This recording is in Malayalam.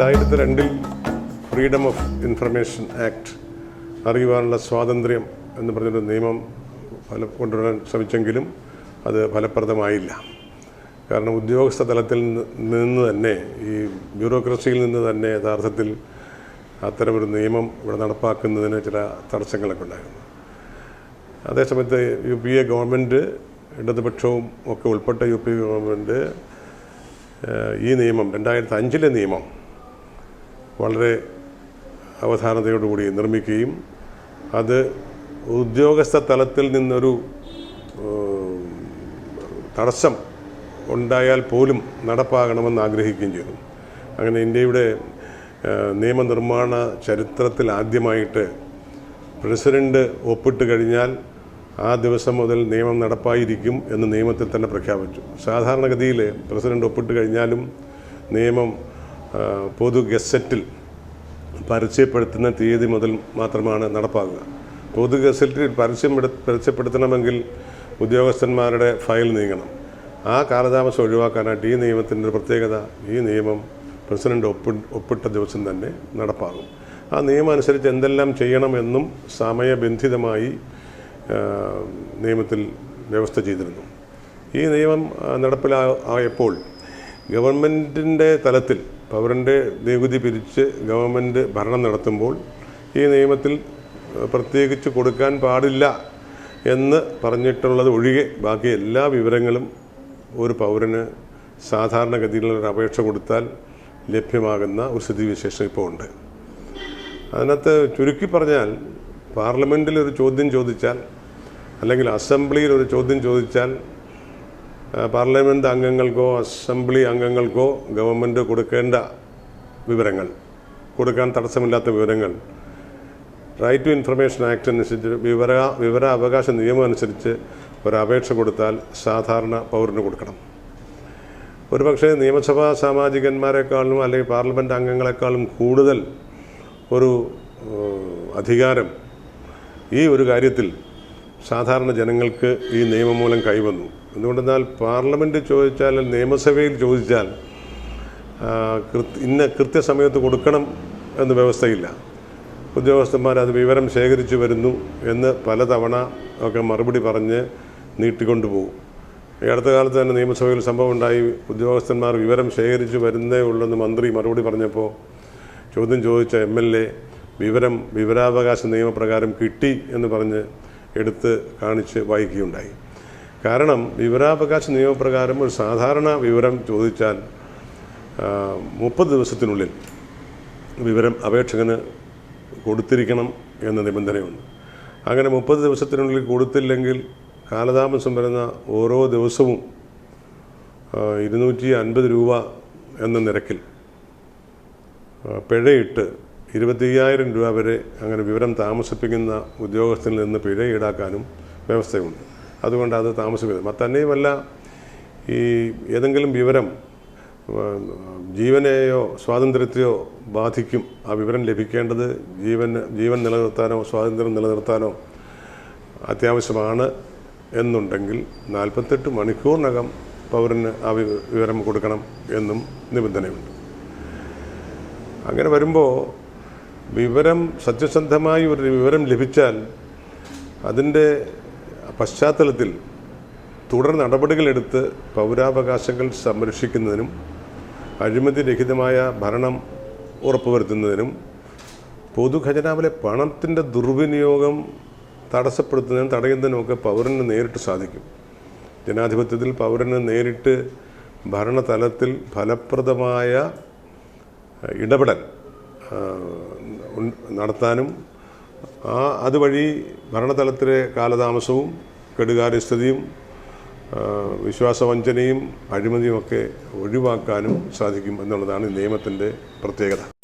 രണ്ടായിരത്തി രണ്ടിൽ ഫ്രീഡം ഓഫ് ഇൻഫർമേഷൻ ആക്ട് അറിയുവാനുള്ള സ്വാതന്ത്ര്യം എന്ന് പറഞ്ഞൊരു നിയമം ഫല കൊണ്ടുവരാൻ ശ്രമിച്ചെങ്കിലും അത് ഫലപ്രദമായില്ല. കാരണം ഉദ്യോഗസ്ഥ തലത്തിൽ നിന്ന് തന്നെ ഈ ബ്യൂറോക്രസിയിൽ നിന്ന് തന്നെ യഥാർത്ഥത്തിൽ അത്തരമൊരു നിയമം ഇവിടെ നടപ്പാക്കുന്നതിന് ചില തടസ്സങ്ങളൊക്കെ ഉണ്ടായിരുന്നു. അതേസമയത്ത് യു പി എ ഗവൺമെന്റ് ഇടതുപക്ഷവും ഒക്കെ ഉൾപ്പെട്ട യു പി ഗവൺമെന്റ് ഈ നിയമം രണ്ടായിരത്തി അഞ്ചിലെ നിയമം വളരെ അവധാനതയോടുകൂടി നിർമ്മിക്കുകയും അത് ഉദ്യോഗസ്ഥ തലത്തിൽ നിന്നൊരു തടസ്സം ഉണ്ടായാൽ പോലും നടപ്പാകണമെന്ന് ആഗ്രഹിക്കുകയും ചെയ്തു. അങ്ങനെ ഇന്ത്യയുടെ നിയമനിർമ്മാണ ചരിത്രത്തിൽ ആദ്യമായിട്ട് പ്രസിഡന്റ് ഒപ്പിട്ട് കഴിഞ്ഞാൽ ആ ദിവസം മുതൽ നിയമം നടപ്പായിരിക്കും എന്ന് നിയമത്തിൽ തന്നെ പ്രഖ്യാപിച്ചു. സാധാരണഗതിയിൽ പ്രസിഡന്റ് ഒപ്പിട്ട് കഴിഞ്ഞാലും നിയമം പൊതു ഗസറ്റിൽ പരസ്യപ്പെടുത്തുന്ന തീയതി മുതൽ മാത്രമാണ് നടപ്പാക്കുക. പൊതു ഗസറ്റിൽ പരസ്യം പരസ്യപ്പെടുത്തണമെങ്കിൽ ഉദ്യോഗസ്ഥന്മാരുടെ ഫയൽ നീങ്ങണം. ആ കാലതാമസം ഒഴിവാക്കാനായിട്ട് ഈ നിയമത്തിന്റെ ഒരു പ്രത്യേകത ഈ നിയമം പ്രസിഡന്റ് ഒപ്പി ഒപ്പിട്ട ദിവസം തന്നെ നടപ്പാകും. ആ നിയമം അനുസരിച്ച് എന്തെല്ലാം ചെയ്യണമെന്നും സമയബന്ധിതമായി നിയമത്തിൽ വ്യവസ്ഥ ചെയ്തിരുന്നു. ഈ നിയമം നടപ്പിലായപ്പോൾ ഗവൺമെന്റിന്റെ തലത്തിൽ പൗരന്റെ നികുതി പിരിച്ച് ഗവൺമെന്റ് ഭരണം നടത്തുമ്പോൾ ഈ നിയമത്തിൽ പ്രത്യേകിച്ച് കൊടുക്കാൻ പാടില്ല എന്ന് പറഞ്ഞിട്ടുള്ളത് ഒഴികെ ബാക്കി എല്ലാ വിവരങ്ങളും ഒരു പൗരന് സാധാരണഗതിയിലുള്ള അപേക്ഷ കൊടുത്താൽ ലഭ്യമാകുന്ന ഒരു സ്ഥിതിവിശേഷം ഇപ്പോൾ ഉണ്ട്. അതിനകത്ത് ചുരുക്കി പറഞ്ഞാൽ പാർലമെന്റിൽ ഒരു ചോദ്യം ചോദിച്ചാൽ അല്ലെങ്കിൽ അസംബ്ലിയിൽ ഒരു ചോദ്യം ചോദിച്ചാൽ പാർലമെന്റ് അംഗങ്ങൾക്കോ അസംബ്ലി അംഗങ്ങൾക്കോ ഗവൺമെന്റ് കൊടുക്കേണ്ട വിവരങ്ങൾ കൊടുക്കാൻ തടസ്സമില്ലാത്ത വിവരങ്ങൾ. റൈറ്റ് ടു ഇൻഫർമേഷൻ ആക്ട് അനുസരിച്ച് വിവര വിവരാവകാശ നിയമം അനുസരിച്ച് ഒരു അപേക്ഷ കൊടുത്താൽ സാധാരണ പൗരന് കൊടുക്കണം. ഒരുപക്ഷെ നിയമസഭാ സാമാജികന്മാരെക്കാളും അല്ലെങ്കിൽ പാർലമെന്റ് അംഗങ്ങളെക്കാളും കൂടുതൽ ഒരു അധികാരം ഈ ഒരു കാര്യത്തിൽ സാധാരണ ജനങ്ങൾക്ക് ഈ നിയമം മൂലം കൈവന്നു. എന്തുകൊണ്ടെന്നാൽ പാർലമെന്റ് ചോദിച്ചാൽ നിയമസഭയിൽ ചോദിച്ചാൽ ഇന്ന കൃത്യസമയത്ത് കൊടുക്കണം എന്ന് വ്യവസ്ഥയില്ല. ഉദ്യോഗസ്ഥന്മാർ അത് വിവരം ശേഖരിച്ചു വരുന്നു എന്ന് പലതവണ ഒക്കെ മറുപടി പറഞ്ഞ് നീട്ടിക്കൊണ്ടുപോകും ഈ അടുത്ത കാലത്ത് തന്നെ നിയമസഭയിൽ സംഭവം ഉണ്ടായി. ഉദ്യോഗസ്ഥന്മാർ വിവരം ശേഖരിച്ചു വരുന്നേ ഉള്ളെന്ന് മന്ത്രി മറുപടി പറഞ്ഞപ്പോൾ ചോദ്യം ചോദിച്ച എം എൽ എ വിവരം വിവരാവകാശ നിയമപ്രകാരം കിട്ടി എന്ന് പറഞ്ഞ് എടുത്ത് കാണിച്ച് വായിക്കുകയുണ്ടായി. കാരണം വിവരാവകാശ നിയമപ്രകാരം ഒരു സാധാരണ വിവരം ചോദിച്ചാൽ മുപ്പത് ദിവസത്തിനുള്ളിൽ വിവരം അപേക്ഷകന് കൊടുത്തിരിക്കണം എന്ന നിബന്ധനയുണ്ട്. അങ്ങനെ മുപ്പത് ദിവസത്തിനുള്ളിൽ കൊടുത്തില്ലെങ്കിൽ കാലതാമസം വരുന്ന ഓരോ ദിവസവും ഇരുന്നൂറ്റി അൻപത് രൂപ എന്ന നിരക്കിൽ പിഴയിട്ട് ഇരുപത്തയ്യായിരം രൂപ വരെ അങ്ങനെ വിവരം താമസിപ്പിക്കുന്ന ഉദ്യോഗസ്ഥനിൽ നിന്ന് പിഴ ഈടാക്കാനും വ്യവസ്ഥയുണ്ട്. അതുകൊണ്ട് അത് താമസിക്കുന്നത് തന്നെയുമല്ല ഈ ഏതെങ്കിലും വിവരം ജീവനെയോ സ്വാതന്ത്ര്യത്തെയോ ബാധിക്കും. ആ വിവരം ലഭിക്കേണ്ടത് ജീവൻ ജീവൻ നിലനിർത്താനോ സ്വാതന്ത്ര്യം നിലനിർത്താനോ അത്യാവശ്യമാണ് എന്നുണ്ടെങ്കിൽ നാൽപ്പത്തെട്ട് മണിക്കൂറിനകം പൗരന് ആ വിവരം കൊടുക്കണം എന്നും നിബന്ധനയുണ്ട്. അങ്ങനെ വരുമ്പോൾ വിവരം സത്യസന്ധമായി ഒരു വിവരം ലഭിച്ചാൽ അതിന്റെ പശ്ചാത്തലത്തിൽ തുടർ നടപടികളെടുത്ത് പൗരാവകാശങ്ങൾ സംരക്ഷിക്കുന്നതിനും അഴിമതിരഹിതമായ ഭരണം ഉറപ്പുവരുത്തുന്നതിനും പൊതുഖജനാവിലെ പണത്തിന്റെ ദുർവിനിയോഗം തടസ്സപ്പെടുത്തുന്നതിനും തടയുന്നതിനുമൊക്കെ പൗരന് നേരിട്ട് സാധിക്കും. ജനാധിപത്യത്തിൽ പൗരന് നേരിട്ട് ഭരണതലത്തിൽ ഫലപ്രദമായ ഇടപെടൽ നടത്താനും ആ അതുവഴി ഭരണതലത്തിലെ കാലതാമസവും കെടുകാര്യസ്ഥതയും വിശ്വാസവഞ്ചനയും അഴിമതിയുമൊക്കെ ഒഴിവാക്കാനും സാധിക്കും എന്നുള്ളതാണ് നിയമത്തിന്റെ പ്രത്യേകത.